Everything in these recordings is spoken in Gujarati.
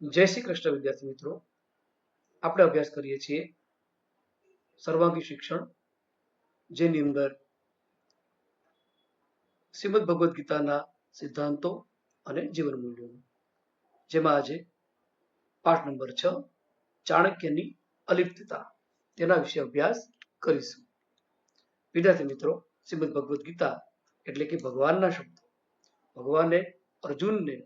જય શ્રી કૃષ્ણ વિદ્યાર્થી મિત્રો. આપણે અભ્યાસ કરીએ છીએ સર્વાંગી શિક્ષણ, જેની અંદર શ્રીમદ ભગવદ્ ગીતાના સિદ્ધાંતો અને જીવન મૂલ્યો જેમાં આજે પાઠ નંબર છ, ચાણક્યની અલિપ્તતા. તેના વિશે અભ્યાસ કરીશું. વિદ્યાર્થી મિત્રો, શ્રીમદ ભગવદ્ ગીતા એટલે કે ભગવાનના શબ્દો. ભગવાને અર્જુનને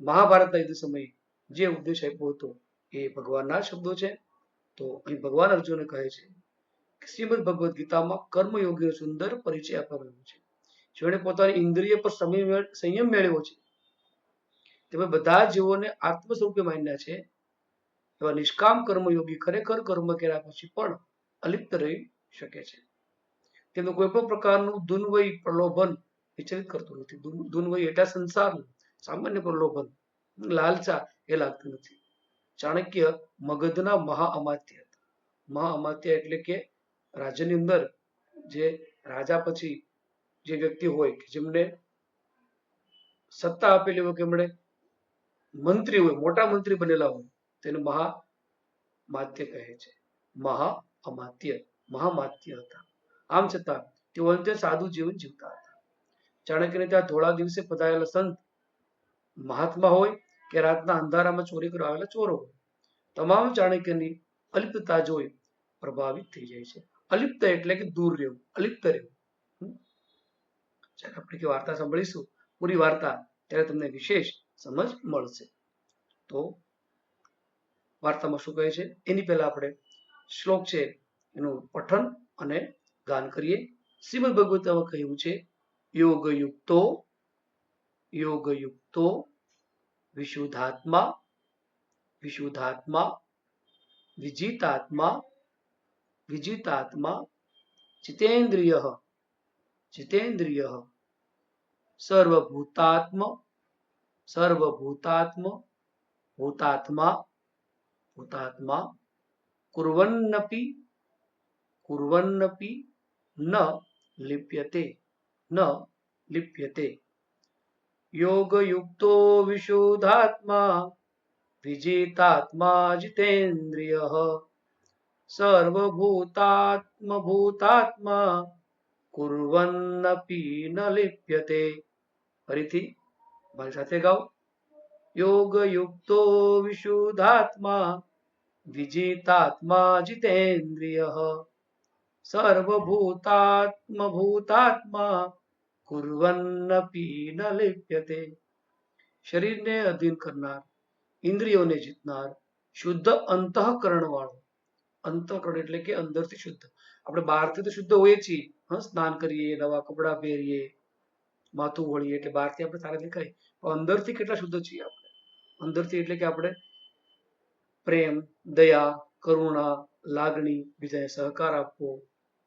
મહાભારતના યુદ્ધ સમયે જે ઉપદેશ આપ્યો હતો એ ભગવાનના શબ્દો છે. તો અહીં ભગવાન અર્જુને કહે છે શ્રીમદ ભગવદ્ ગીતામાં કર્મયોગીનો સુંદર પરિચય આપવામાં છે. જેણે પોતાની ઇન્દ્રિય પર સંયમ મેળવ્યો છે. તેમણે બધા જીવોને આત્મ સ્વરૂપે માન્યા છે. એવા નિષ્કામ કર્મયોગી ખરેખર કર્મ કર્યા પછી પણ અલિપ્ત રહી શકે છે. તેમનું કોઈ પણ પ્રકારનું દુન્વય, પ્રલોભન વિચલિત કરતું નથી. દુન- દુન્વય એટલે સંસારનું સામાન્ય પ્રલોભન, લાલચા એ લાગતું નથી. ચાણક્ય મગધના મહા અમાત્ય હતા. મહા અમાત્ય એટલે કે રાજ્યની અંદર જે રાજા પછી જે વ્યક્તિ હોય કે જેમને સત્તા આપેલી હોય કે એમણે મંત્રી હોય, મોટા મંત્રી બનેલા હોય, તેને મહા માત્ય કહે છે. મહા અમાત્ય મહામાત્ય હતા. આમ છતાં તેઓ અંતે સાદું જીવન જીવતા હતા. ચાણક્યને ત્યાં ધોળા દિવસે પધારેલા સંત મહાત્મા હોય કે રાતના અંધારામાં ચોરી કરવા આવેલા ચોરો. તમામ ચાણક્યની અલિપ્તતા જોઈ પ્રભાવિત થઈ જાય છે. અલિપ્ત એટલે કે દૂર રહેવું, અલિપ્ત રહેવું. જ્યારે આપણે કે વાર્તા સાંભળીશું. પૂરી વાર્તા ત્યારે તમને વિશેષ સમજ મળશે. તો વાર્તામાં શું કહે છે? એની પહેલા આપણે શ્લોક છે એનું પઠન અને ગાન કરીએ. શ્રીમદ ભગવતમાં કહ્યું છે, યોગયુક્તો યોગયુક્તો વિશુદ્ધાત્મા વિશુદ્ધાત્મા વિજિતાત્મા વિજિતાત્મા જીતેન્દ્રિય જીતેન્દ્રિય સર્વભૂતાત્મ સર્વભૂતાત્મ ભૂતાત્મા ભૂતાત્મા કુર્વન્નપી કુર્વન્નપી ન લિપ્યતે ન લિપ્યતે યોગયુક્તો વિશુદ્ધાત્મા વિજેતાત્મા જીતેન્દ્રિય સર્વભૂતાત્મભૂતાત્મા કુર્વન્નપી ન લિપ્યતે ફરીથી મારી સાથે ગાઓ યોગયુક્તો વિશુદ્ધાત્મા વિજેતાત્મા જીતેન્દ્રિય સર્વભૂતાત્મભૂતાત્મા કુર્વન્નપી ન લિપ્યતે શરીરને અધીન કરનાર ઇન્દ્રિયોને જીતનાર શુદ્ધ અંતઃકરણ વાળો અંતઃકરણ એટલે કે અંદરથી શુદ્ધ આપણે બહારથી તો શુદ્ધ હોઈએ છીએ હા સ્નાન કરીએ નવા કપડાં પહેરીએ માથું વળીએ એટલે બહારથી આપણે સારા દેખાય પણ અંદરથી કેટલા શુદ્ધ છીએ આપણે અંદરથી એટલે કે આપણે પ્રેમ દયા કરુણા લાગણી બીજાને સહકાર આપવો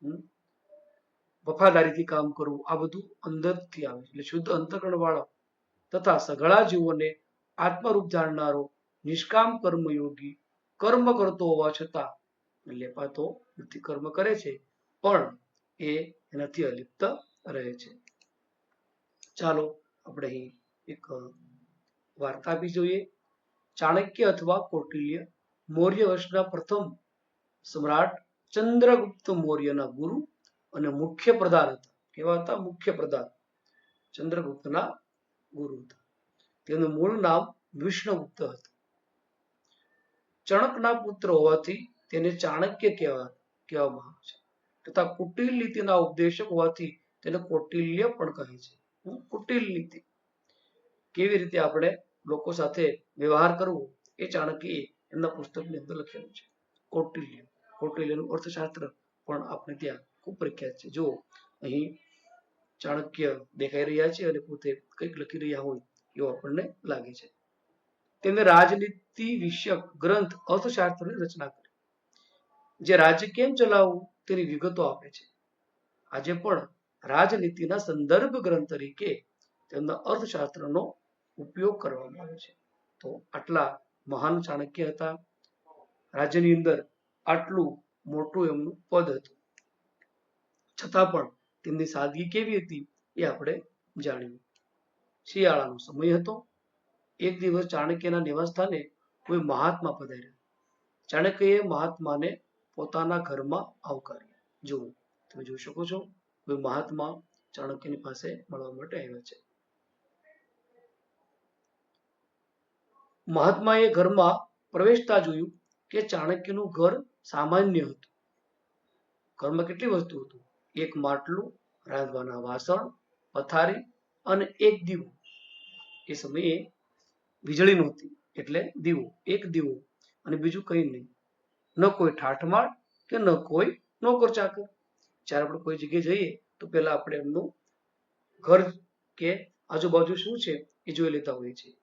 હમ, વફાદારીથી કામ કરવું. આ બધું અંદરથી આવે એટલે શુદ્ધ અંતકરણ વાળો તથા સઘળા જીવોને આત્મરૂપ જાણનારો નિષ્કામ કર્મયોગી કર્મ કરતો હોવા છતાં લેપાતો નથી, કર્મ કરે છે, પણ એ એનાથી અલિપ્ત રહે છે. ચાલો આપણે અહીં એક વાર્તા બી જોઈએ. ચાણક્ય અથવા કૌટિલ્ય મૌર્ય વંશના પ્રથમ સમ્રાટ ચંદ્રગુપ્ત મૌર્યના ગુરુ અને મુખ્ય પ્રધાન હતા. કેવા હતા મુખ્ય પ્રધાન ચંદ્રગુપ્તના ગુરુ હતા. તેનું મૂળ નામ વિષ્ણુગુપ્ત હતું. ચણકના પુત્ર હોવાથી તેને ચાણક્ય કહેવા, કહેવામાં આવે છે. તથા કુટિલ નીતિના ઉપદેશક હોવાથી તેને કૌટિલ્ય પણ કહે છે. કુટિલ નીતિ. કેવી રીતે આપણે લોકો સાથે વ્યવહાર કરવો? એ ચાણક્યએ એમના પુસ્તકની અંદર લખેલું છે. કૌટિલ્ય. કૌટિલ્યનું અર્થશાસ્ત્ર પણ આપણે ત્યાં ખૂબ પ્રખ્યાત છે. જો અહીં ચાણક્ય દેખાઈ રહ્યા છે અને પોતે કંઈક લખી રહ્યા હોય એવું આપણને લાગે છે. તેમણે રાજનીતિ વિષયક ગ્રંથ, અર્થશાસ્ત્રની રચના કરી. જે રાજ્ય કેમ ચલાવવું તેની વિગતો આપે છે. આજે પણ રાજનીતિના સંદર્ભ ગ્રંથ તરીકે તેમના અર્થશાસ્ત્રનો ઉપયોગ કરવામાં આવે છે. તો આટલા મહાન ચાણક્ય હતા. રાજ્યની અંદર આટલું મોટું એમનું પદ હતું. છતાં પણ તેમની સાદગી કેવી હતી એ આપણે જાણ્યું. શિયાળાનો સમય હતો. એક દિવસ ચાણક્યના નિવાસસ્થાને કોઈ મહાત્મા પધાર્યા. ચાણક્યએ મહાત્માને પોતાના ઘરમાં આવકાર્યા. જુઓ, તમે જોઈ શકો છો, કોઈ મહાત્મા ચાણક્યની પાસે મળવા માટે આવ્યા છે. મહાત્માએ ઘરમાં પ્રવેશતા જોયું કે ચાણક્યનું ઘર સામાન્ય હતું. ઘરમાં કેટલી વસ્તુ હતું? એક માટલું, રાંધવાના વાસણ, પથારી અને એક દીવો. એ સમયે વીજળી નહોતી, એટલે દીવો, એક દીવો અને બીજું કંઈ નહીં. ન કોઈ ઠાઠમાળ કે ન કોઈ નોકર ચાકર. જ્યારે આપણે કોઈ જગ્યાએ જઈએ, તો પહેલા આપણે એમનું ઘર કે આજુબાજુ શું છે એ જોઈ લેતા હોઈએ છીએ.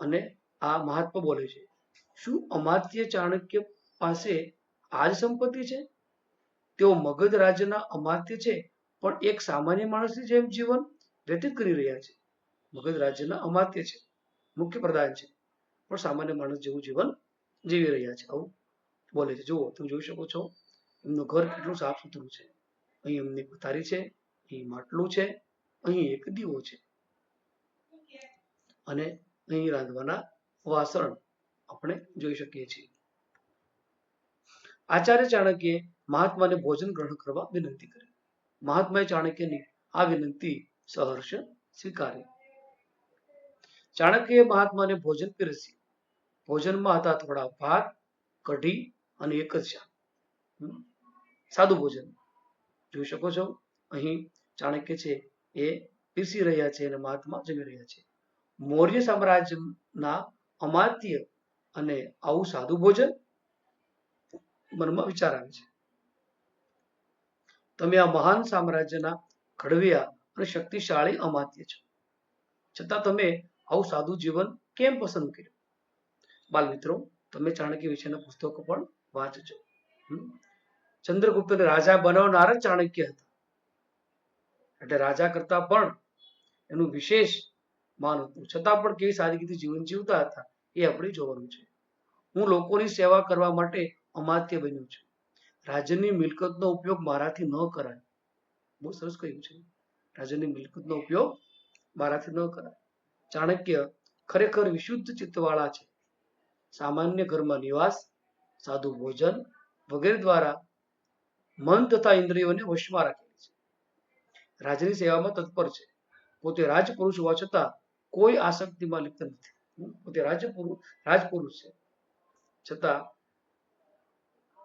અને આ મહાત્મા બોલે છે, શું અમાત્ય ચાણક્ય પાસે આ જ સંપત્તિ છે? તેઓ મગધ રાજ્યના અમાત્ય છે, પણ એક સામાન્ય માણસની જેમ જીવન વ્યતીત કરી રહ્યા છે. મગધ રાજ્યના અમાત્ય છે, મુખ્ય પ્રધાન છે, પણ સામાન્ય માણસ જેવું જીવન જીવી રહ્યા છે. આવું બોલે છે. જુઓ, તમે જોઈ શકો છો, એમનું ઘર કેટલું સાફ સુથરું છે. અહીં એમની પથારી છે, અહીં માટલું છે, અહીં એક દીવો છે. અને અહીં રાંધવાના વાસણ આપણે જોઈ શકીએ છીએ. આચાર્ય ચાણક્યે મહાત્માને ભોજન ગ્રહણ કરવા વિનંતી કરી. મહાત્માએ ચાણક્યની આ વિનંતી સહર્ષ સ્વીકારી. ચાણક્યએ મહાત્માને ભોજન પીરસી ભોજનમાં હતા થોડા ભાત, કઢી અને એક જ શાક. સાદું ભોજન. જોઈ શકો છો, અહીં ચાણક્ય છે એ પીરસી રહ્યા છે અને મહાત્મા જમી રહ્યા છે. મૌર્ય સામ્રાજ્યના અમાત્ય અને આવું સાદું ભોજન મનમાં વિચાર આવે છે. તમે આ મહાન સામ્રાજ્યના ઘડવિયા અને શક્તિશાળી અમાત્ય છો. છતાં તમે આવું સાદું જીવન કેમ પસંદ કર્યું? બાલ મિત્રો તમે ચાણક્ય વિશેના પુસ્તકો પણ વાંચજો. ચંદ્રગુપ્તને રાજા બનાવનાર જ ચાણક્ય હતા. એટલે રાજા કરતા પણ એનું વિશેષ માન હતું. છતાં પણ કેવી સાદગીથી જીવન જીવતા હતા એ આપણે જોવાનું છે. હું લોકોની સેવા કરવા માટે અમાત્ય બન્યું છું. રાજ્યની મિલકતનો ઉપયોગ મારાથી ન કરાય. બહુ સરસ કહ્યું છે. રાજ્યની મિલકતનો ઉપયોગ મારાથી ન કરાય. ચાણક્ય ખરેખર વિશુદ્ધ ચિત્તવાળા છે. સામાન્ય ઘરમાં નિવાસ, સાદું ભોજન વગેરે દ્વારા મન તથા ઇન્દ્રિયોને વશમાં રાખેલી છે. રાજ્યની સેવામાં તત્પર છે. પોતે રાજપુરુષ હોવા છતાં કોઈ આસક્તિમાં લિપ્ત નથી. પોતે રાજપુરુષ રાજપુરુષ છે. છતાં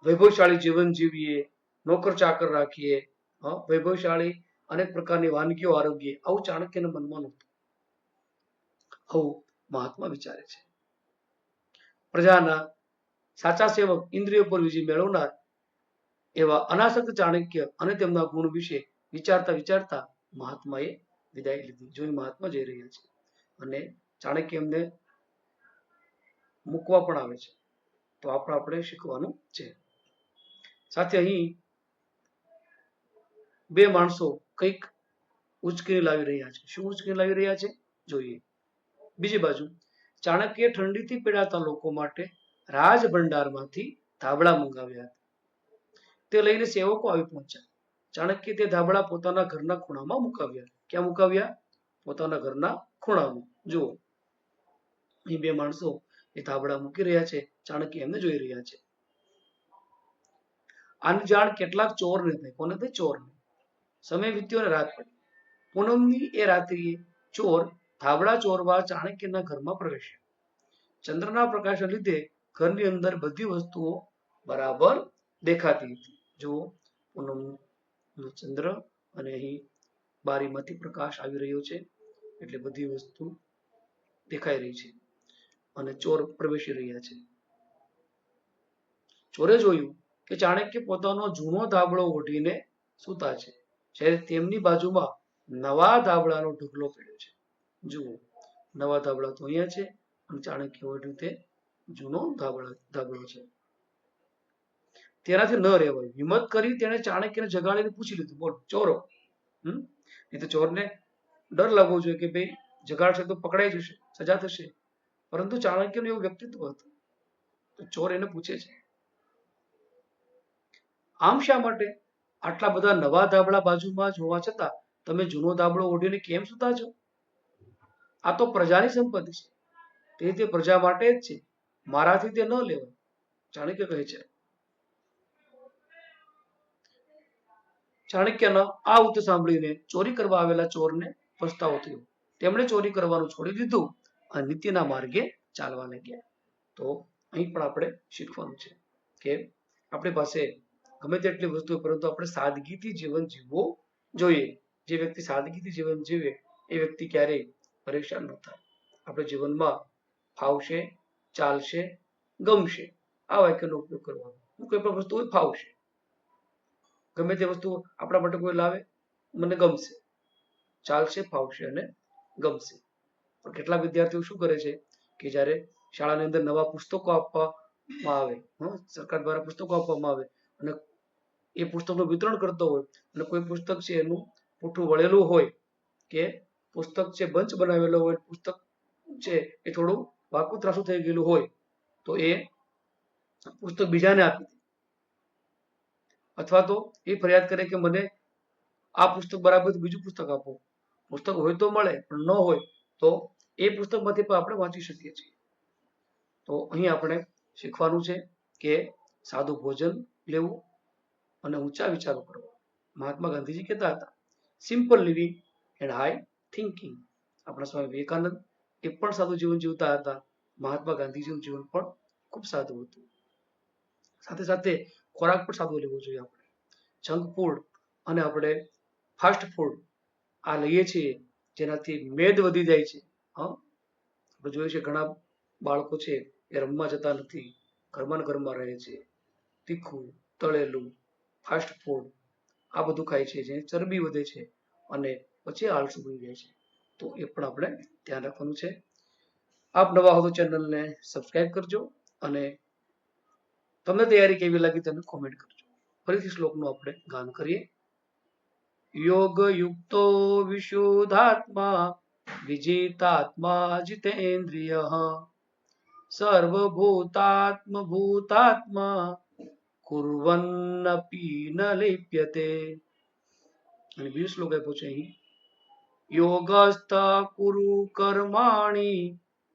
વૈભવશાળી જીવન જીવીએ, નોકર ચાકર રાખીએ વૈભવશાળી અનેક પ્રકારની વાનગીઓ આરોગ્ય આવું ચાણક્યના મનમાં નહોતું. આવું મહાત્મા વિચારે છે. પ્રજાના સાચા સેવક, ઇન્દ્રિયો પર વિજય મેળવનાર એવા અનાસક્ત ચાણક્ય અને તેમના ગુણ વિશે વિચારતા વિચારતા મહાત્માએ વિદાય લીધી. જોઈ મહાત્મા જઈ રહ્યા છે અને ચાણક્ય એમને મૂકવા પણ આવે છે. તો આપણે આપણે શીખવાનું છે. સાથે અહીં બે માણસો કંઈક ઉચકીને લાવી રહ્યા છે. શું ઉચકીને લાવી રહ્યા છે? જોઈએ. બીજી બાજુ, ચાણક્ય ઠંડીથી પીડાતા લોકો માટે રાજભંડારમાંથી ધાબળા મંગાવ્યા હતા. તે લઈને સેવકો આવી પહોંચ્યા. ચાણક્ય તે ધાબળા પોતાના ઘરના ખૂણામાં મુકાવ્યા. ક્યાં મુકાવ્યા? પોતાના ઘરના ખૂણામાં. જુઓ. અહીં બે માણસો એ ધાબળા મૂકી રહ્યા છે. ચાણક્ય એમને જોઈ રહ્યા છે. આની જાણ કેટલાક ચોરને થઈ કોને થઈ ચોરને. સમય વીત્યો ને રાત પડી. પૂનમની એ રાત્રિએ ચોર ધાબળા ચોરવા ચાણક્યના ઘરમાં પ્રવેશ્યા. ચંદ્રના પ્રકાશને લીધે ઘરની અંદર બધી વસ્તુઓ બરાબર દેખાતી હતી. જુઓ પૂનમ ચંદ્ર અને અહીં બારીમાંથી પ્રકાશ આવી રહ્યો છે. એટલે બધી વસ્તુ દેખાઈ રહી છે. અને ચોર પ્રવેશી રહ્યા છે. ચોરે જોયું કે ચાણક્ય પોતાનો જૂનો ધાબળો ઓઢીને સૂતા છે. જ્યારે તેમની બાજુમાં નવા ધાબળાનો ઢગલો પડ્યો છે. જુઓ, નવા ધાબળા તો અહીંયા છે અને ચાણક્ય ઓઢ્યું તે જૂનો ધાબળા, ધાબળો છે. તેનાથી ન રહેવાય. હિંમત કરી તેણે ચાણક્યને જગાડીને પૂછી લીધું. બોલ, ચોરો. હમ? એ તો ચોરને ડર લાગવો જોઈએ કે ભાઈ જગાડશે તો પકડાઈ જશે, સજા થશે. પરંતુ ચાણક્યનું એવું વ્યક્તિત્વ હતું. તો ચોર એને પૂછે છે આમ શા માટે? આટલા બધા નવા ધાબળા બાજુમાં જોવા છતાં તમે જૂનો ધાબળો ઓઢીને કેમ સુતા છો? આ તો પ્રજાની સંપત્તિ છે. તે તે પ્રજા માટે જ છે. મારાથી તે ન લેવાય. ચાણક્ય કહે છે. ચાણક્યના આ ઉત્તર સાંભળીને ચોરી કરવા આવેલા ચોરને પસ્તાવો થયો. તેમણે ચોરી કરવાનું છોડી દીધું અને નીતિના માર્ગે ચાલવા લાગ્યા. તો અહીં પણ આપણે શીખવાનું છે કે આપણી પાસે ગમે તેટલી વસ્તુ પરંતુ આપણે સાદગીથી જીવન જીવવું જોઈએ. જે વ્યક્તિ સાદગીથી જીવન જીવે, એ વ્યક્તિ ક્યારેય પરેશાન ન થાય. આપણે જીવનમાં ફાવશે, ચાલશે, ગમશે. આ વાક્યનો ઉપયોગ કરવાનો. કોઈ પણ વસ્તુ ફાવશે. ગમે તે વસ્તુ આપણા માટે કોઈ લાવે, મને ગમશે. ચાલશે, ફાવશે અને ગમશે. પણ કેટલા વિદ્યાર્થીઓ શું કરે છે કે જ્યારે શાળાની અંદર નવા પુસ્તકો આપવામાં આવે સરકાર દ્વારા પુસ્તકો આપવામાં આવે અને એ પુસ્તકનું વિતરણ કરતો હોય અને કોઈ પુસ્તક છે એનું પૂઠું વળેલું હોય કે પુસ્તક છે બંચ બનાવેલો હોય, પુસ્તક છે એ થોડું વાકુ ત્રાસું થઈ ગયેલું હોય, તો એ પુસ્તક બીજાને આપી દે. અથવા તો એ ફરિયાદ કરે કે મને આ પુસ્તક બરાબર બીજું પુસ્તક આપો. પુસ્તક હોય તો મળે, પણ ન હોય તો એ પુસ્તકમાંથી પણ આપણે વાંચી શકીએ છીએ. તો અહીં આપણે શીખવાનું છે કે સાદું ભોજન લેવું અને ઊંચા વિચારો કરવા મહાત્મા ગાંધીજી કહેતા હતા simple living and high thinking આપણા સ્વામી વિવેકાનંદ એ પણ સાદું જીવન જીવતા હતા. મહાત્મા ગાંધીજીનું જીવન પણ ખૂબ સાદું હતું. સાથે સાથે ખોરાક પણ સાદો લેવો જોઈએ આપણે. જંક ફૂડ અને આપણે ફાસ્ટ ફૂડ આ લઈએ છીએ જેનાથી મેદ વધી જાય છે. હા? આપણે જોઈએ છીએ ઘણા બાળકો છે એ રમવા જતા નથી. ઘરમાં ઘરમાં રહે છે. તીખું, તળેલું ફાસ્ટ ફૂડ આ બધું ખાય છે જેની ચરબી વધે છે અને પછી આળસુ બની જાય છે. તો એ પણ આપણે ધ્યાન રાખવાનું છે. આપ નવા હો તો ચેનલને સબસ્ક્રાઇબ કરજો અને તમને તૈયારી કેવી લાગી તેને કોમેન્ટ કરજો. ફરીથી શ્લોકનું આપણે ગાન કરીએ. યોગ યુક્તો વિશુદ્ધાત્મા, વિજેતાત્મા જીતેન્દ્રિય સર્વભૂતાત્મ ભૂતાત્મા કુર્વન્નપી ન લિપ્યતે અને બીજો શ્લોક આપ્યો છે અહીં, યોગસ્થ કુરુ કર્માણી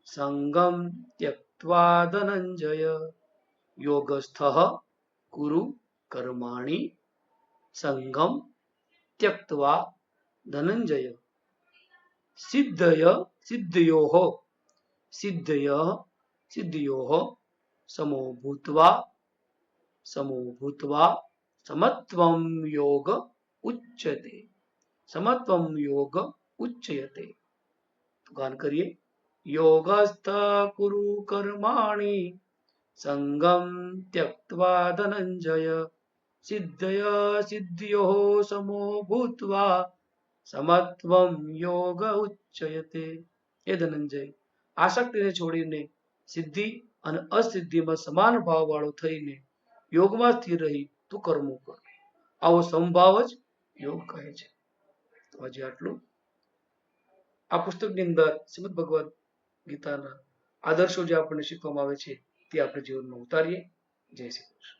સંગમ ત્યક્વા ધનંજય યોગસ્થ કુરુ કર્માણી સંગમ ત્યક્વા ધનંજય સિદ્ધય સિદ્ધયો સિદ્ધય સિદ્ધયો સમો ભૂત્વા સમો ભૂત્વા સમત્વમ યોગ ઉચ્ચતે સમત્વમ યોગ ઉચ્ચયતે ગાન કરીએ યોગસ્થ કુરુ કર્માણી સંગમ ત્યક્વા ધનંજય સિદ્ધય સિદ્ધ્યો સમો ભૂતવા સમત્વમ યોગ ઉચ્ચયતે એ ધનંજય આસક્તિને છોડીને સિદ્ધિ અને અસિદ્ધિમાં સમાન ભાવ વાળો થઈને યોગમાં સ્થિર રહી, તું કર્મો કર. આવો સંભાવ જ યોગ કહે છે. આજે આટલું. આ પુસ્તકની અંદર શ્રીમદ ભગવદ્ ગીતાના આદર્શો જે આપણને શીખવામાં આવે છે, તે આપણે જીવનમાં ઉતારીએ. જય શ્રી કૃષ્ણ.